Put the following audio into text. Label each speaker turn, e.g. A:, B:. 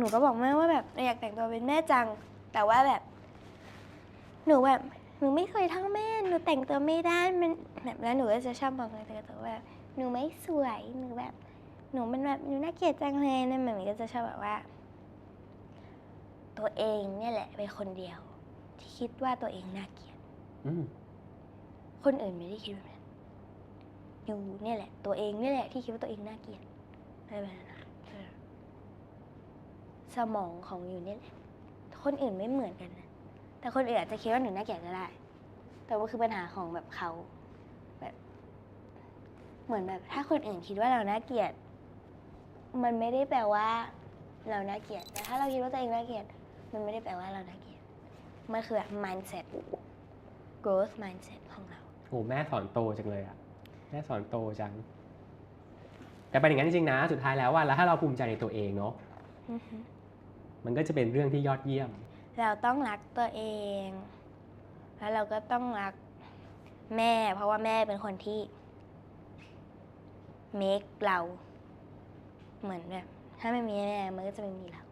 A: หนูก็บอกแม่ว่าแบบอยากแต่งตัวเป็นแม่จัง แต่ว่าแบบ หนูแบบหนูไม่เคยเท่าแม่ หนูแต่งตัวไม่ได้มันแบบแล้วหนูก็จะชอบบอกเลยแต่ตัวว่าแบบหนูไม่สวยหนูแบบ หนูมันแบบหนูน่าเกลียดจังเลยนั่นมันก็จะชอบแบบว่า ตัวเองเนี่ยแหละเป็นคนเดียว ที่คิดว่าตัวเองน่าเกลียด
B: อืม
A: คนอื่นไม่ได้คิดแบบนั้นอยู่เนี่ยแหละ ตัวเองเนี่ยแหละที่คิดว่าตัวเองน่าเกลียดอะไรแบบนั้นนะเออ สมองของอยู่เนี่ยแหละคนอื่นไม่เหมือนกันนะแต่คนอื่นอาจจะคิดว่าหนูน่าเกลียดก็ได้ แต่ว่าคือปัญหาของแบบเขาแบบ เหมือนแบบ ถ้าคนอื่นคิดว่าเราน่าเกลียด มันไม่ได้แปลว่า เราน่าเกลียด แต่ถ้าเราคิดว่าตัวเองน่าเกลียด มันไม่ได้แปลว่าเราน่าเกลียด มันคือแบบ mindset growth mindset ของเรา
B: โอ้แม่สอนโตจังเลยอะแม่สอนโตจัง แต่เป็นอย่างนั้นจริงๆนะ สุดท้ายแล้วว่าแล้วถ้าเราภูมิใจในตัวเองเนาะ
A: อือฮึ
B: มันก็จะเป็นเรื่องที่ยอดเยี่ยม
A: เราต้องรักตัวเอง แล้วเราก็ต้องรักแม่ เพราะว่าแม่เป็นคนที่ make เรา เหมือนแบบถ้าไม่มีแม่มันก็จะไม่มีเรา